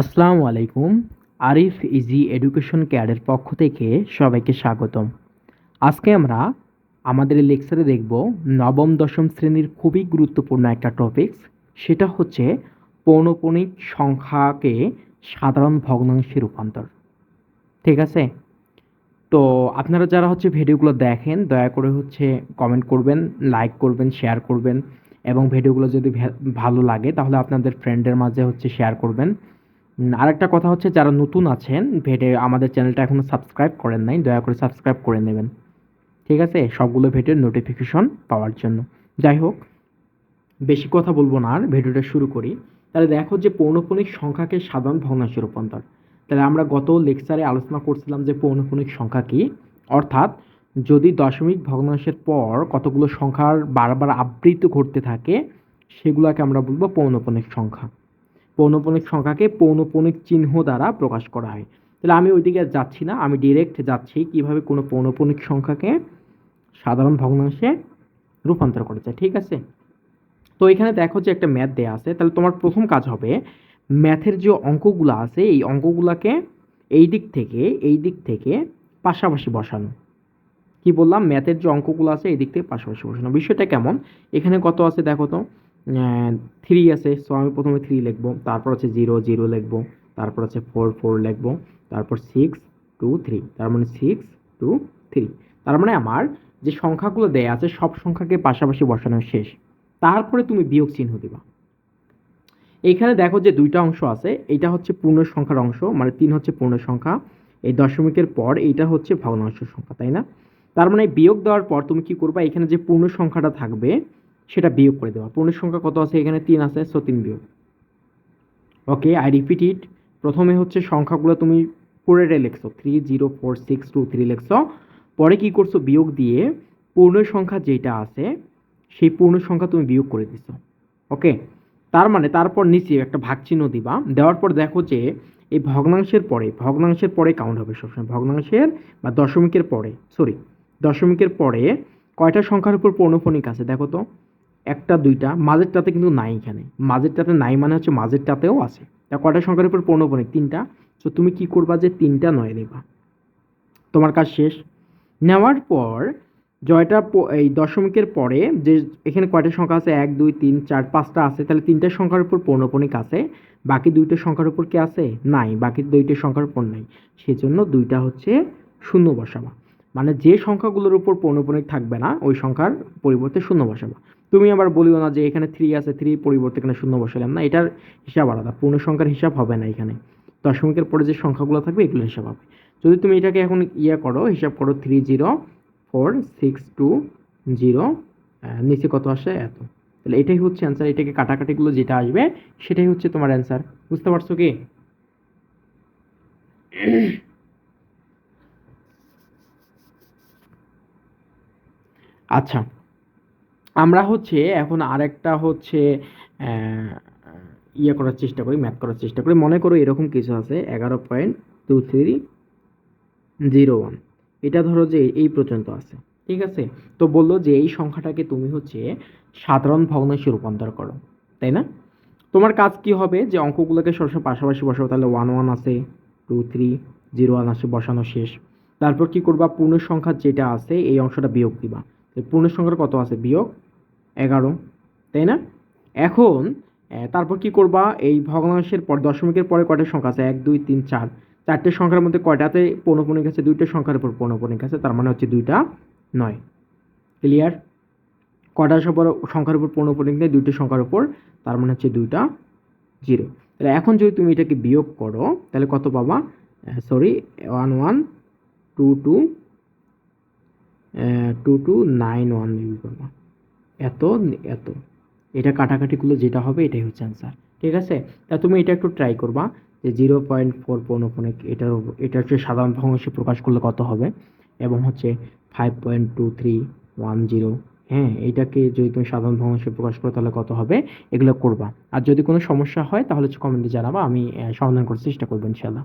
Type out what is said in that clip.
আসসালামু আলাইকুম। Arif easy education কেয়ারের পক্ষ থেকে সবাইকে স্বাগতম। আজকে আমরা আমাদের লেকচারে দেখব নবম, দশম শ্রেণির খুবই গুরুত্বপূর্ণ একটা টপিকস সেটা হচ্ছে পৌনপণিক সংখ্যাকে সাধারণ ভগ্নাংশে রূপান্তর। ঠিক আছে? তো আপনারা যারা হচ্ছে ভিডিওগুলো দেখেন, দয়া করে হচ্ছে কমেন্ট করবেন লাইক করবেন শেয়ার করবেন এবং ভিডিওগুলো যদি ভালো লাগে, তাহলে আপনাদের ফ্রেন্ডের মাঝে হচ্ছে শেয়ার করবেন। আরেকটা কথা হচ্ছে, যারা নতুন আছেন, ভেটে আমাদের চ্যানেলটা এখনও সাবস্ক্রাইব করেন নাই, দয়া করে সাবস্ক্রাইব করে নেবেন। ঠিক আছে? সবগুলো ভিডিওর নোটিফিকেশন পাওয়ার জন্য। যাই হোক, বেশি কথা বলব না আর ভিডিওটা শুরু করি। তাহলে দেখো যে পৌনপুণিক সংখ্যাকে সাধারণ ভগ্নাংশে রূপান্তর। তাহলে আমরা গত লেকচারে আলোচনা করছিলাম যে পৌনপুণিক সংখ্যা কি। অর্থাৎ যদি দশমিক ভগ্নাংশের পর কতগুলো সংখ্যার বারবার আবৃত ঘটতে থাকে, সেগুলোকে আমরা বলব পৌনপুণিক সংখ্যা। পৌনপুণিক সংখ্যাকে পৌনপুণিক চিহ্ন দ্বারা প্রকাশ করা হয়। তাহলে আমি ওইদিকে যাচ্ছি না, আমি ডিরেক্ট যাচ্ছি কীভাবে কোনো পৌনপুণিক সংখ্যাকে সাধারণ ভগ্নাংশে রূপান্তর করা যায় ঠিক আছে? তো এখানে দেখো যে একটা ম্যাথ দেওয়া আছে, তাহলে তোমার প্রথম কাজ হবে ম্যাথের যে অঙ্কগুলো আছে, এই অঙ্কগুলোকে এই দিক থেকে, এই দিক থেকে পাশাপাশি বসানো। কি বললাম? ম্যাথের যে অঙ্কগুলো আছে, এই দিক থেকে পাশাপাশি বসানো। বিষয়টা কেমন? এখানে কত আছে দেখো তো? থ্রি আছে সো আমি প্রথমে থ্রি লিখব, তারপর হচ্ছে জিরো জিরো লিখব, তারপর হচ্ছে ফোর ফোর লিখব, তারপর সিক্স টু থ্রি তার মানে সিক্স টু থ্রি তার মানে আমার যে সংখ্যাগুলো দেয়া আছে সব সংখ্যাকে পাশাপাশি বসানো শেষ, তারপরে তুমি বিয়োগ চিহ্ন দিবা। এইখানে দেখো যে দুইটা অংশ আছে এইটা হচ্ছে পূর্ণ সংখ্যার অংশ মানে তিন হচ্ছে পূর্ণ সংখ্যা, এই দশমিকের পর এইটা হচ্ছে ভগ্নাংশ সংখ্যা, তাই না? তার মানে বিয়োগ দেওয়ার পর তুমি কি করবা, এখানে যে পূর্ণ সংখ্যাটা থাকবে সেটা বিয়োগ করে দেওয়া। পূর্ণ সংখ্যা কত আছে? এখানে তিন আছে সো তিন বিয়োগ। ওকে আই রিপিট ইট প্রথমে হচ্ছে সংখ্যাগুলো তুমি পুরোটা লেখছো। Three zero four six two three লিখছো। পরে কী করছ? বিয়োগ দিয়ে পূর্ণ সংখ্যা যেটা আছে, সেই পূর্ণ সংখ্যা তুমি বিয়োগ করে দিছো। ওকে তার মানে তারপর নিচে একটা ভাগ চিহ্ন দিবা। দেওয়ার পর দেখো যে এই ভগ্নাংশের পরে ভগ্নাংশের পরে কাউন্ট হবে সবসময়। ভগ্নাংশের বা দশমিকের পরে সরি দশমিকের পরে কয়টা সংখ্যার উপর পৌনফণিক আছে দেখো তো। একটা, দুইটা, মাঝেরটাতে কিন্তু নাই এখানে। মাঝেরটাতে নাই মানে হচ্ছে মাঝেরটাতেও আছে। তা কয়টা সংখ্যার উপর পৌনফণিক তিনটা। তো তুমি কি করবা যে তিনটা নয় নেবা? তোমার কাজ শেষ। নেওয়ার পর জয়টা এই দশমিকের পরে যে এখানে কয়টা সংখ্যা আছে? এক, দুই, তিন, চার, পাঁচটা আছে। তাহলে তিনটা সংখ্যার উপর পৌনপণিক আছে। বাকি দুইটা সংখ্যার উপর কি আছে? নাই। বাকি দুইটা সংখ্যার উপর নাই। সেজন্য দুইটা হচ্ছে শূন্য বসাবা। মানে যে সংখ্যাগুলোর উপর পৌনপণিক থাকবে না, ওই সংখ্যার পরিবর্তে শূন্য বসাবা। তুমি আবার বলিও না যে এখানে থ্রি আছে থ্রি পরিবর্তে এখানে শূন্য বসালাম না, এটার হিসাব আলাদা, পূর্ণ সংখ্যার হিসাব হবে না এখানে। দশমিকের পরে যে সংখ্যাগুলো থাকবে এগুলো হিসাব হবে। যদি তুমি এটাকে এখন ইয়ে করো, হিসাব করো three zero four six two zero নিচে কত আসে এত। তাহলে এটাই হচ্ছে অ্যান্সার এটাকে কাটাকাটিগুলো যেটা আসবে, সেটাই হচ্ছে তোমার অ্যান্সার বুঝতে পারছ কি? আচ্ছা আমরা হচ্ছে এখন আরেকটা হচ্ছে ইয়ে করার চেষ্টা করি ম্যাথ করার চেষ্টা করি। মনে করো এরকম কিছু আছে, এগারো point two three zero one এটা ধরো যে এই পর্যন্ত আছে, ঠিক আছে? তো বলল যে এই সংখ্যাটাকে তুমি হচ্ছে সাধারণ ভগ্নাংশে রূপান্তর করো, তাই না? তোমার কাজ কি হবে যে অঙ্কগুলোকে সবসময় পাশাপাশি বসাবো তাহলে ওয়ান ওয়ান আছে টু থ্রি জিরো ওয়ান আছে, বসানো শেষ। তারপর কি করবা? পূর্ণ সংখ্যা যেটা আছে, এই অংশটা বিয়োগ দিবা। তো পূর্ণ সংখ্যার কত আছে? বিয়োগ এগারো, তাই না? এখন তারপর কি করবা? এই ভগ্নাংশের পর, দশমিকের পরে কয়টা সংখ্যা আছে? এক, দুই, তিন, চার। চারটে সংখ্যার মধ্যে কয়টাতে পৌনপণিক আছে? দুইটা সংখ্যার উপর পৌনপণিক আছে, তার মানে হচ্ছে দুইটা নয়। ক্লিয়ার কয়টা সংখ্যার উপর পৌনপণিক নেই? দুইটা সংখ্যার উপর, তার মানে হচ্ছে দুইটা জিরো। তাহলে এখন যদি তুমি এটাকে বিয়োগ করো, তাহলে কত পাবা? Sorry one one two two two two nine one maybe পাবা এত এত। এটা কাটাকাটিগুলো যেটা হবে এটাই হচ্ছে অ্যান্সার ঠিক আছে? তা তুমি এটা একটু ট্রাই করবা যে জিরো পয়েন্ট ফোর পৌনপণিক এটার এটা হচ্ছে সাধারণ ভগ্নাংশে প্রকাশ করলে কত হবে? এবং হচ্ছে five point two three one zero হ্যাঁ এটাকে যদি তুমি সাধারণ ভগ্নাংশে প্রকাশ করো তাহলে কত হবে? এগুলো করবা। আর যদি কোনো সমস্যা হয় তাহলে হচ্ছে কমেন্টে জানাবা, আমি সমাধান করার চেষ্টা করব ইনশাল্লাহ